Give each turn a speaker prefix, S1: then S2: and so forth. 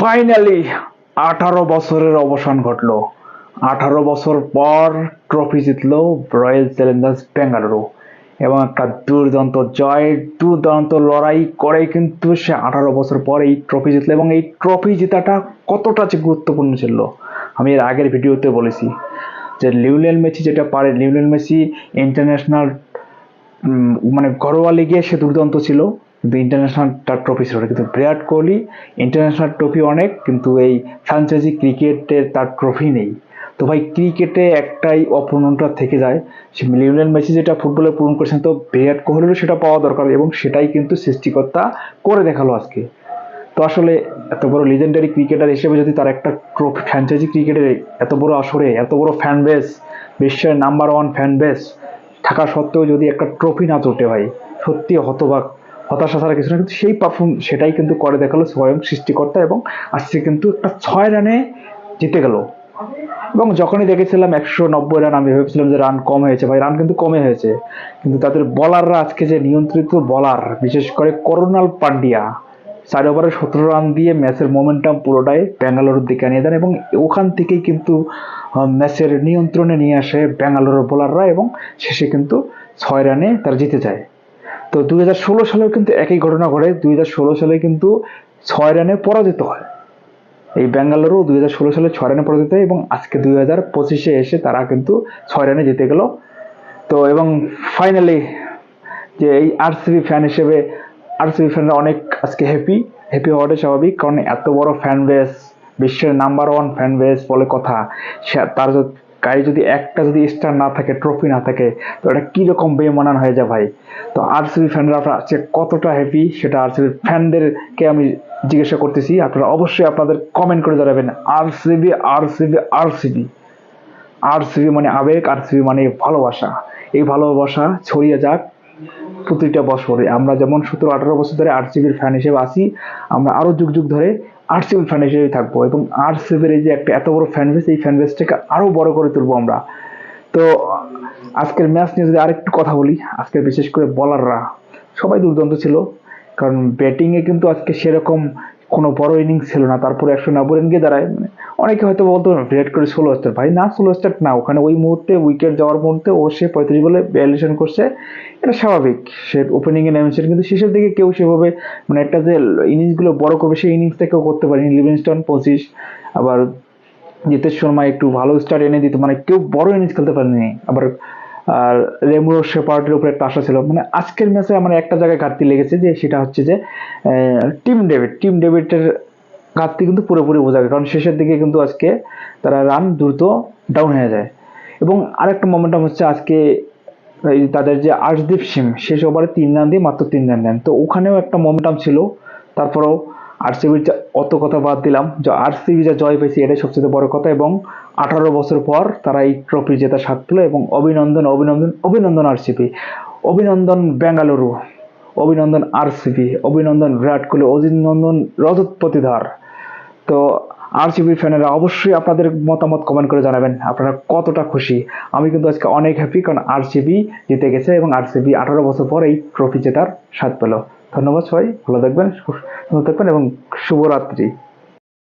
S1: Finally আঠারো বছরের অবসান ঘটলো। আঠারো বছর পর ট্রফি জিতলো রয়্যাল চ্যালেঞ্জার্স বেঙ্গালুরু এবং একটা দুর্দান্ত জয়, দুর্দান্ত লড়াই করে কিন্তু সে আঠারো বছর পর এই ট্রফি জিতলো এবং এই ট্রফি জেতাটা কতটা যে গুরুত্বপূর্ণ ছিল, আমি এর আগের ভিডিওতে বলেছি যে লিওনেল মেসি যেটা পারে, লিওনেল মেসি ইন্টারন্যাশনাল মানে ঘরোয়া লিগে সে দুর্দান্ত ছিল। কিন্তু ইন্টারন্যাশনাল ট্রফি ছিল কিন্তু বিরাট কোহলি ইন্টারন্যাশনাল ট্রফি অনেক, কিন্তু এই ফ্র্যাঞ্চাইজি ক্রিকেটের তার ট্রফি নেই। তো ভাই, ক্রিকেটে একটাই অপূর্ণতা থেকে যায়, সে লিওনেল মেসি যেটা ফুটবলে পূরণ করেছেন, তো বিরাট কোহলিরও সেটা পাওয়া দরকার এবং সেটাই কিন্তু সৃষ্টিকর্তা করে দেখাল আজকে। তো আসলে এত বড় লিজেন্ডারি ক্রিকেটার হিসেবে যদি তার একটা ট্রফি ফ্র্যাঞ্চাইজি ক্রিকেটের এত বড় আসরে, এত বড় ফ্যান বেস বিশ্বের নাম্বার ওয়ান ফ্যান বেস থাকা সত্ত্বেও যদি একটা ট্রফি না জোটে ভাই সত্যি হতবাক। হতাশা ছাড়া কিছু না, কিন্তু সেই পারফর্ম সেটাই কিন্তু করে দেখাল স্বয়ং সৃষ্টিকর্তা এবং আজকে কিন্তু একটা ছয় রানে জিতে গেল। এবং যখনই দেখেছিলাম একশো নব্বই রান, আমি ভেবেছিলাম যে রান কম হয়েছে, ভাই, রান কিন্তু কমে হয়েছে। কিন্তু তাদের বলাররা আজকে যে নিয়ন্ত্রিত বলার বিশেষ করে করোনাল পান্ডিয়া, চার ওভারে সতেরো রান দিয়ে ম্যাচের মোমেন্টাম পুরোটাই ব্যাঙ্গালোরের দিকে নিয়ে দেন এবং ওখান থেকেই কিন্তু ম্যাচের নিয়ন্ত্রণে নিয়ে আসে ব্যাঙ্গালোরের বোলাররা এবং শেষে কিন্তু ছয় রানে তারা জিতে যায়। তো দুই হাজার ষোলো সালেও কিন্তু একই ঘটনা ঘটে। দুই হাজার ষোলো সালে কিন্তু ছয় রানে পরাজিত হয়। এই ব্যাঙ্গালোরও দুই হাজার ষোলো সালে ছয় রানে পরাজিত হয় এবং আজকে দুই হাজার পঁচিশে এসে তারা কিন্তু ছয় রানে জিতে গেল। তো এবং ফাইনালি যে এই আরসিবি ফ্যান হিসেবে আরসিবি ফ্যানরা অনেক আজকে হ্যাপি হ্যাপি হওয়াটাই স্বাভাবিক কারণ এত বড় ফ্যান বেস বিশ্বের নাম্বার ওয়ান ফ্যান বেস বলে কথা। তার গায়ে যদি একটা যদি স্টার না থাকে ট্রফি না থাকে, তো এটা কীরকম বেমানান হয়ে যায় ভাই? তো আরসিবি ফ্যানরা আজকে কতটা হ্যাপি সেটা আরসিবি ফ্যানদেরকে আমি জিজ্ঞাসা করতেছি। আপনারা অবশ্যই আপনাদের কমেন্ট করে জানাবেন আরসিবি আরসিবি আরসিবি আরসিবি মানে আবেগ আরসিবি মানে ভালোবাসা। এই ভালোবাসা ছড়িয়ে যাক প্রতিটা বছরে। আমরা যেমন সতেরো, আঠারো বছর ধরে আরসিবির ফ্যান হিসেবে আসি আমরা আরও যুগ যুগ ধরে আরসিবির ফ্যান হিসেবে থাকব এবং আরসিবির এই যে একটা এত বড় ফ্যান বেস এই ফ্যান বেসটাকে আরও বড় করে তুলবো আমরা। তো, আজকের ম্যাচ নিয়ে যদি আরেকটু কথা বলি, আজকে বিশেষ করে বলাররা সবাই দুর্দান্ত ছিল, কারণ ব্যাটিংয়ে কিন্তু আজকে সেরকম কোনো বড় ইনিংস ছিল না, তারপরে একশো নব্বই রান গিয়ে দাঁড়ায়। মানে অনেকে হয়তো বলতো বিরাট কোহলি ষোলো স্টার ভাই, না ষোলো স্টার না। ওখানে ওই মুহূর্তে উইকেট যাওয়ার মুহূর্তে ও সে পঁয়ত্রিশ বলে বিয়াল্লিশ রান করছে। এটা স্বাভাবিক। সে ওপেনিংয়ে নেমেছে, কিন্তু শেষের দিকে কেউ সেভাবে মানে একটা যে ইনিংসগুলো বড় করবে, সেই ইনিংসটা কেউ করতে পারেনি। লিভিংস্টন পঁচিশ, আবার জিতেশ শর্মা একটু ভালো স্টার এনে দিত। মানে কেউ বড় ইনিংস খেলতে পারেনি। আবার আর রেমুরো শেপার্টের উপরে একটা আশা ছিল। মানে আজকের ম্যাচে আমার একটা জায়গায় ঘাটতি লেগেছে যে, সেটা হচ্ছে যে টিম ডেভিড। টিম ডেভিডের ঘাটতি কিন্তু পুরোপুরি বোঝা যায় কারণ শেষের দিকে কিন্তু আজকে তারা রান দ্রুত ডাউন হয়ে যায়। এবং আরেকটা মোমেন্টাম হচ্ছে আজকে তাদের যে আর্শদীপ সিং, শেষ ওভারে তিন রান দিয়ে মাত্র তিন রান দেন তো ওখানেও একটা মোমেন্টাম ছিল। তারপরেও আরসিবির অত কথা বাদ দিলাম। যে আরসিবি যা জয় পেয়েছে, এটাই সবচেয়ে বড় কথা এবং আঠারো বছর পর তারা এই ট্রফি জেতা স্বাদ পেল এবং অভিনন্দন অভিনন্দন অভিনন্দন আরসিবি অভিনন্দন বেঙ্গালুরু, অভিনন্দন আরসিবি অভিনন্দন বিরাট কোহলি, অভিনন্দন রজত প্রতিধার তো আরসিবি ফ্যানেরা অবশ্যই আপনাদের মতামত কমেন্ট করে জানাবেন। আপনারা কতটা খুশি? আমি কিন্তু আজকে অনেক হ্যাপি কারণ আরসিবি জিতে গেছে এবং আরসিবি আঠারো বছর পর এই ট্রফি জেতার স্বাদ পেল। ধন্যবাদ সবাই ভালো থাকবেন সুস্থ থাকবেন এবং শুভরাত্রি।